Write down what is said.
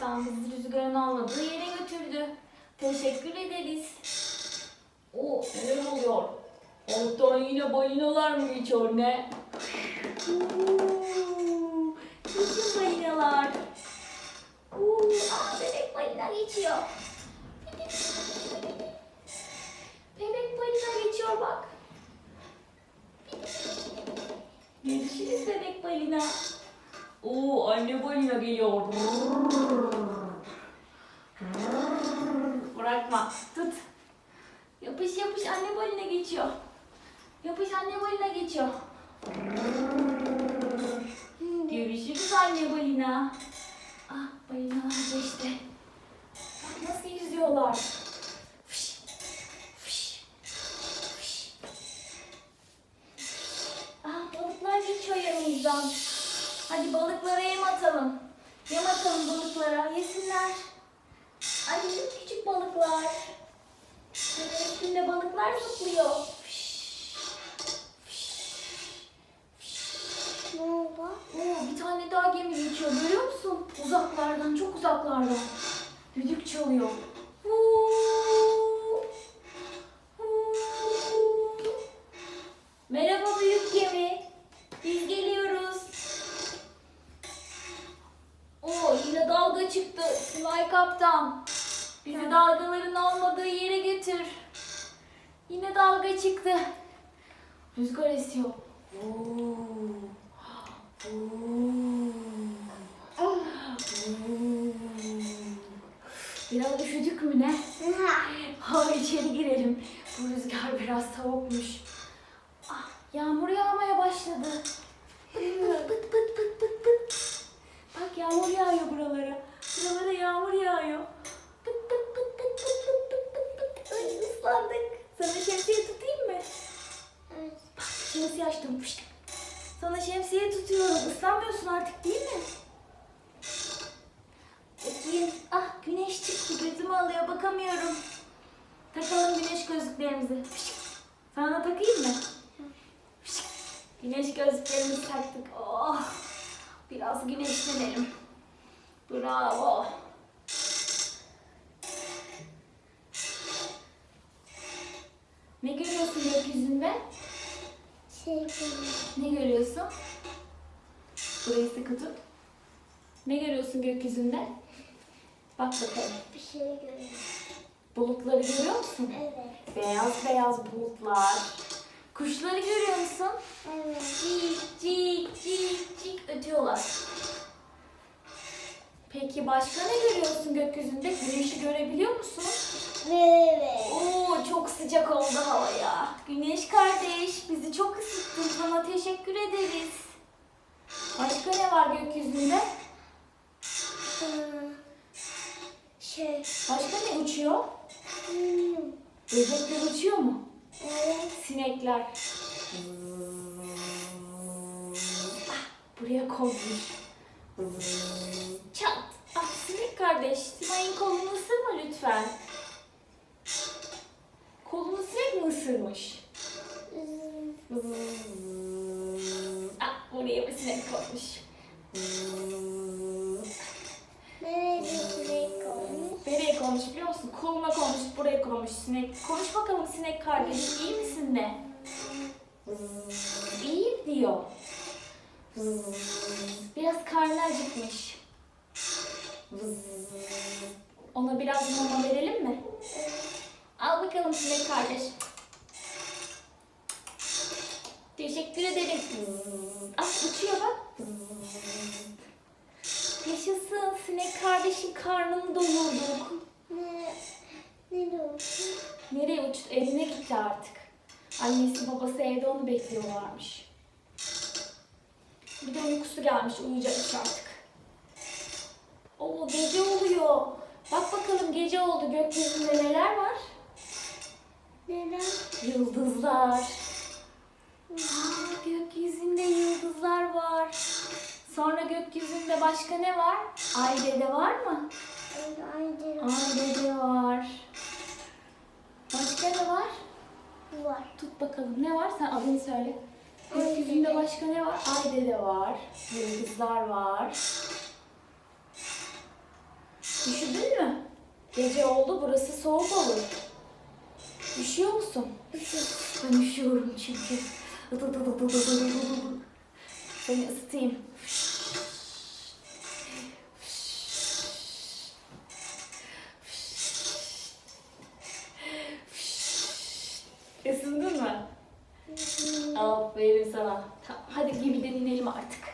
kaptan bizi rüzgarın almadığı yere götürdü. Teşekkür ederiz. O neler oluyor? Alttan yine balinalar mı geçiyor ne? Bütün balinalar. Uuu, aa bebek balina geçiyor. Bebek balina geçiyor bak. Görüşürüz bebek balina. Oo anne balina geliyor. Bırakma. Tut. Yapış yapış anne balina geçiyor. Yapış anne balina geçiyor. Görüşürüz anne balina. Ah balinalar geçti. Bak nasıl yüzüyorlar. Fış, fış, fış. Ah balıklar geçiyor yanımızdan. Hadi balıklara yem atalım. Yem atalım balıklara. Yesinler. Ay küçük balıklar. Böyle üstünde balıklar zıplıyor. Ne oldu? Oo, bir tane daha gemi geçiyor görüyor musun? Uzaklardan, çok uzaklardan. Düdük çalıyor. Kaptan. Bizi dalgaların olmadığı yere götür. Yine dalga çıktı. Rüzgar esiyor. Oo. Oo. Biraz üşüdük mü ne? Ha içeri girelim. Bu rüzgar biraz soğukmuş. Ah, yağmur yağmaya başladı. Pıt pıt pıt pıt pıt pıt. Şemsiye açtım. Sana şemsiye tutuyorum. Islanmıyorsun artık değil mi? Bakayım. Ah güneş çıktı. Gözümü alıyor. Bakamıyorum. Takalım güneş gözlüklerimizi. Sana takayım mı? Güneş gözlüklerimizi taktık. Oh. Biraz güneşlenelim. Bravo. Ne görüyorsun? Burayı sıkı tut. Ne görüyorsun gökyüzünde? Bak bakalım. Bir şey görüyorum. Bulutları görüyor musun? Evet. Beyaz beyaz bulutlar. Kuşları görüyor musun? Evet. Cik cik cik cik ötüyorlar. Peki başka ne görüyorsun gökyüzünde? Güneşi görebiliyor musun? Evet. Oo çok sıcak oldu hava ya. Güneş kardeş bizi çok ısıttın. Sana teşekkür ederiz. Başka ne var gökyüzünde? Ee, Şey. Başka ne uçuyor? hmm, Böcekler uçuyor mu? Evet. Sinekler. Ah, buraya konmuş. Çat. Ah sinek kardeş. Simay'ın kolunu ısırma lütfen. Kolunu Hmm, Ah buraya bir sinek konmuş. Nereye sinek olmuş? Nereye konmuş biliyor musun? Koluna konmuş, buraya konmuş sinek. Konuş bakalım sinek kardeş, iyi misin de? İyiyim diyor. Biraz karnı acıkmış. Ona biraz mama verelim mi? Al bakalım sinek kardeş. Teşekkür ederim. Ah uçuyor bak. Yaşasın sinek kardeşin karnını doyurduk. Ne? Nereye olsun? Nereye uçtu? Evine gitti artık. Annesi babası evde onu bekliyorlarmış. Bir de uykusu gelmiş uyuyacakmış artık. Oo gece oluyor. Bak bakalım gece oldu. Gökyüzünde neler var? Neden? Yıldızlar. Gökyüzünde başka ne var? Ay dede var mı? Ay dede var. Başka ne var? var. Tut bakalım ne var? Sen adını söyle. Ay Gökyüzünde başka ne var? Ay dede var. Yıldızlar var. Üşüdün mü? Gece oldu burası soğuk olur. Üşüyor musun? Ben üşüyorum çünkü. Seni ısıtayım. artık.